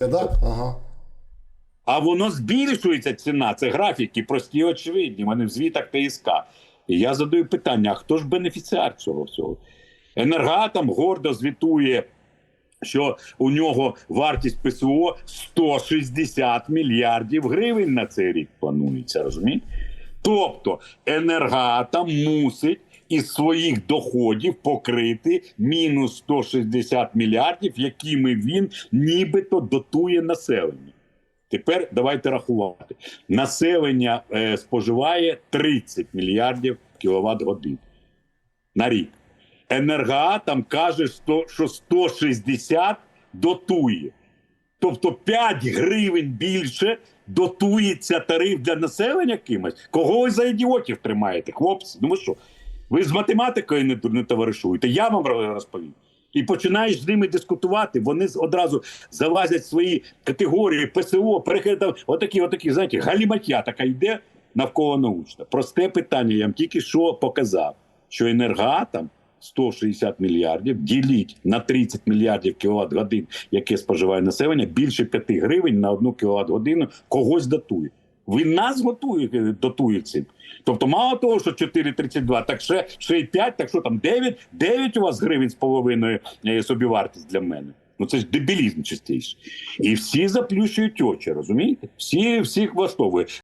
Так? Ага. А воно збільшується ціна. Це графіки, прості очевидні. Вони в звітах ТСК. І я задаю питання: а хто ж бенефіціар цього всього? Енергатом гордо звітує, що у нього вартість ПСО 160 мільярдів гривень на цей рік планується, розумієте? Тобто енергатом мусить із своїх доходів покрити мінус 160 мільярдів, якими він нібито дотує населення. Тепер давайте рахувати. Населення е, споживає 30 мільярдів кіловат годин на рік. Енергоатом каже, що що 160 дотує. Тобто 5 гривень більше дотується тариф для населення кимось. Кого ви за ідіотів тримаєте, хлопці? Ну ви що? Ви з математикою не, не товаришуєте, я вам розповім. І починаєш з ними дискутувати, вони одразу залазять в свої категорії, ПСО, перехідом, отакі, отакі, знаєте, галіматя така йде навколо научна. Просте питання, я вам тільки що показав, що енергоатом 160 мільярдів діліть на 30 мільярдів кіловат годин, яке споживає населення, більше 5 гривень на одну кіловат годину когось датує. Ви нас готуєте, дотує цим. Тобто, мало того, що 4,32, так ще, ще й 5, так що там 9, 9 у вас гривень з половиною е, собівартість для мене. Ну це ж дебілізм чистіше. І всі заплющують очі, розумієте? Всі всіх влаштовує.